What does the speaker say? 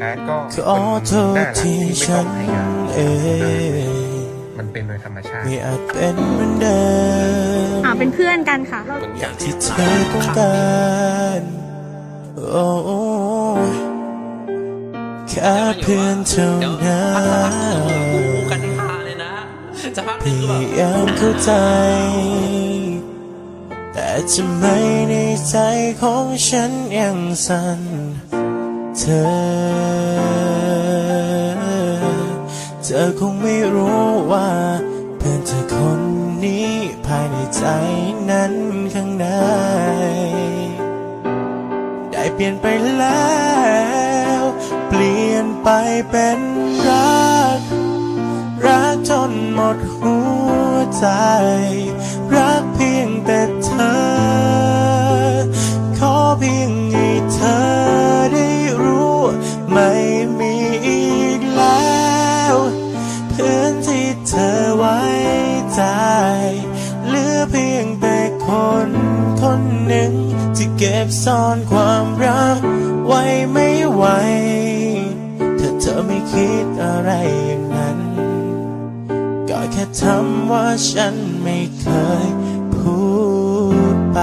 แอดก็ขอโทษน่ารักที่ไม่ฉัต้อนงพยายามเองมันเป็นโดยธรรมชาติไม่อาจเป็นเหมือนเดิมอ่าเป็นเพื่อนกันค่ะอย่างที่เธอต้องการโอ้แค่เพื่อนเท่าเดี๋ยวนั้คู่นกันพาเลยนะจะพักพหนึ่งคือแบบยายามเข้าใจ แต่ทำไมในใจของฉันยังสั่น เธอ เธอคงไม่รู้ว่าเพื่อนเธอคนนี้ภายในใจนั้นข้างใน ได้เปลี่ยนไปแล้ว เปลี่ยนไปเป็นรัก รักจนหมดหัวใจ รักเพียงแต่เธอ ขอเพียง เก็บซ่อนความรักไว้ไม่ไหวถ้าเธอไม่คิดอะไรอย่างนั้น ก็แค่ทำว่าฉันไม่เคยพูดไป